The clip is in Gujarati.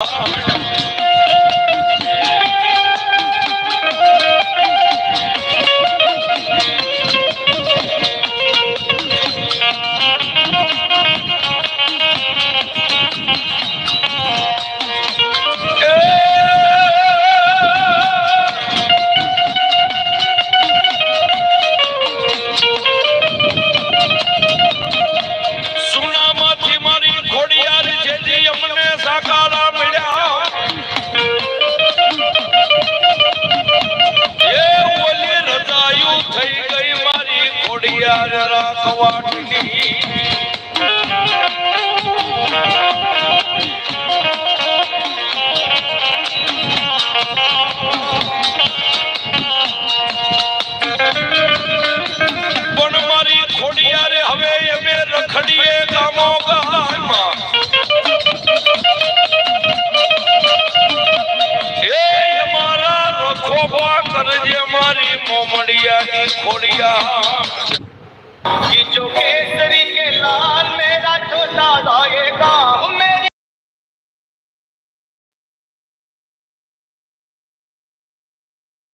Oh, ખોડિયાર રાખવાટની પણ મારી ખોડિયારે હવે અમે રખડીએ ગામો ગામમાં. કરજે મારી ખોડિયા. কিছু